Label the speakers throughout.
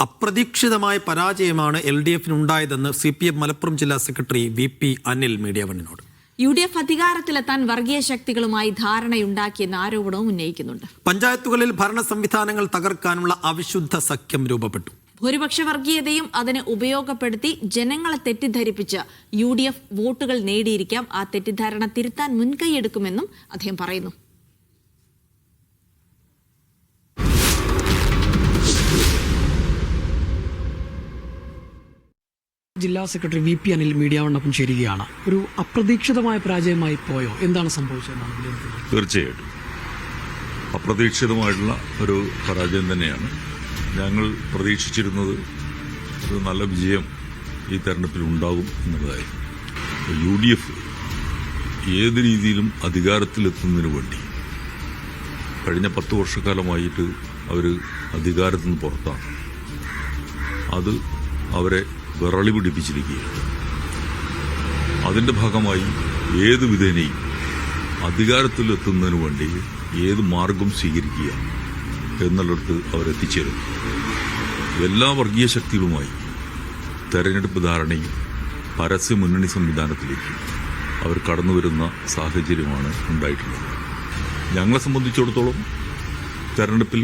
Speaker 1: അപ്രതീക്ഷിതമായ പരാജയമാണ് L D എഫിനുണ്ടായതെന്ന് സി പി എം മലപ്പുറം ജില്ലാ secretary V P Anil media വണ്ണിനോട്
Speaker 2: U D F അധികാരത്തിലെത്താൻ വർഗീയ ശക്തികളുമായി ധാരണയുണ്ടാക്കിയെന്ന ആരോപണവും ഉന്നയിക്കുന്നുണ്ട്.
Speaker 1: പഞ്ചായത്തുകളിൽ ഭരണ സംവിധാനങ്ങൾ തകർക്കാനുള്ള അവിശുദ്ധ സഖ്യം രൂപപ്പെട്ടു.
Speaker 2: ഭൂരിപക്ഷ വർഗീയതയും അതിനെ ഉപയോഗപ്പെടുത്തി ജനങ്ങളെ തെറ്റിദ്ധരിപ്പിച്ച് യു ഡി എഫ് വോട്ടുകൾ നേടിയിരിക്കാം. ആ തെറ്റിദ്ധാരണ തിരുത്താൻ മുൻകൈയെടുക്കുമെന്നും അദ്ദേഹം പറയുന്നു.
Speaker 3: ജില്ലാ secretary V P Anil media വണ്ണപ്പം ചേരുകയാണ്. ഒരു അപ്രതീക്ഷിതമായ പരാജയമായി പോയോ? എന്താണ് സംഭവിച്ചതെന്നാണ്
Speaker 4: തീർച്ചയായിട്ടും. അപ്രതീക്ഷിതമായിട്ടുള്ള ഒരു പരാജയം തന്നെയാണ്. ഞങ്ങൾ പ്രതീക്ഷിച്ചിരുന്നത് ഒരു നല്ല വിജയം ഈ തെരഞ്ഞെടുപ്പിൽ ഉണ്ടാകും എന്നുള്ളതായിരുന്നു. യു ഡി എഫ് ഏത് രീതിയിലും അധികാരത്തിലെത്തുന്നതിന് വേണ്ടി കഴിഞ്ഞ പത്ത് വർഷക്കാലമായിട്ട് അവർ അധികാരത്തിൽ നിന്ന് പുറത്താണ്. അത് അവരെ വിറളി പിടിപ്പിച്ചിരിക്കുകയാണ്. അതിന്റെ ഭാഗമായി ഏത് വിധേനയും അധികാരത്തിലെത്തുന്നതിന് വേണ്ടി ഏത് മാർഗം സ്വീകരിക്കുക എന്നുള്ളിടത്ത് അവരെത്തിച്ചേരും. എല്ലാ വർഗീയ ശക്തികളുമായി തെരഞ്ഞെടുപ്പ് ധാരണയും പരസ്യ മുന്നണി സംവിധാനത്തിലേക്ക് അവർ കടന്നു വരുന്ന സാഹചര്യമാണ് ഉണ്ടായിട്ടുള്ളത്. ഞങ്ങളെ സംബന്ധിച്ചിടത്തോളം തെരഞ്ഞെടുപ്പിൽ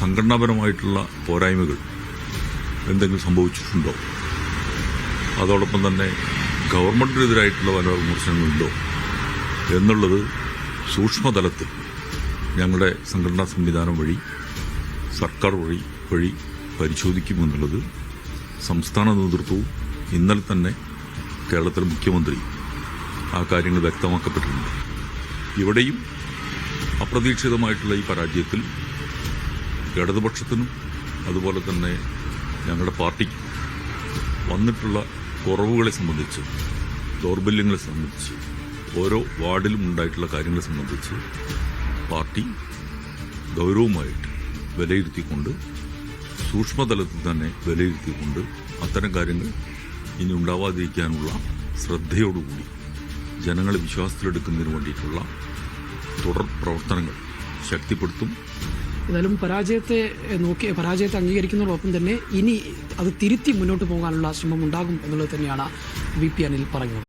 Speaker 4: സംഘടനാപരമായിട്ടുള്ള പോരായ്മകൾ എന്തെങ്കിലും സംഭവിച്ചിട്ടുണ്ടോ? അതോടൊപ്പം തന്നെ ഗവൺമെന്റിനെതിരായിട്ടുള്ള പല വിമർശനങ്ങളുണ്ടോ എന്നുള്ളത് സൂക്ഷ്മതലത്തിൽ ഞങ്ങളുടെ സംഘടനാ സംവിധാനം വഴി സർക്കാർ വഴി വഴി പരിശോധിക്കുമെന്നുള്ളത് സംസ്ഥാന നേതൃത്വവും ഇന്നലെ തന്നെ കേരളത്തിലെ മുഖ്യമന്ത്രി ആ കാര്യങ്ങൾ വ്യക്തമാക്കപ്പെട്ടിട്ടുണ്ട്. ഇവിടെയും അപ്രതീക്ഷിതമായിട്ടുള്ള ഈ പരാജയത്തിൽ ഇടതുപക്ഷത്തിനും അതുപോലെ തന്നെ ഞങ്ങളുടെ പാർട്ടിക്കും വന്നിട്ടുള്ള കുറവുകളെ സംബന്ധിച്ച് ദൗർബല്യങ്ങളെ സംബന്ധിച്ച് ഓരോ വാർഡിലും ഉണ്ടായിട്ടുള്ള കാര്യങ്ങളെ സംബന്ധിച്ച് പാർട്ടി ഗൗരവമായിട്ട് വിലയിരുത്തിക്കൊണ്ട് സൂക്ഷ്മതലത്തിൽ തന്നെ വിലയിരുത്തിക്കൊണ്ട് അത്തരം കാര്യങ്ങൾ ഇനി ഉണ്ടാവാതിരിക്കാനുള്ള ശ്രദ്ധയോടുകൂടി ജനങ്ങളെ വിശ്വാസത്തിലെടുക്കുന്നതിന് വേണ്ടിയിട്ടുള്ള തുടർ പ്രവർത്തനങ്ങൾ ശക്തിപ്പെടുത്തും.
Speaker 3: ഏതായാലും പരാജയത്തെ നോക്കി പരാജയത്തെ അംഗീകരിക്കുന്നതോടൊപ്പം തന്നെ ഇനി അത് തിരുത്തി മുന്നോട്ട് പോകാനുള്ള ശ്രമം ഉണ്ടാകും എന്നുള്ളത് തന്നെയാണ് വി പി അനിൽ പറഞ്ഞത്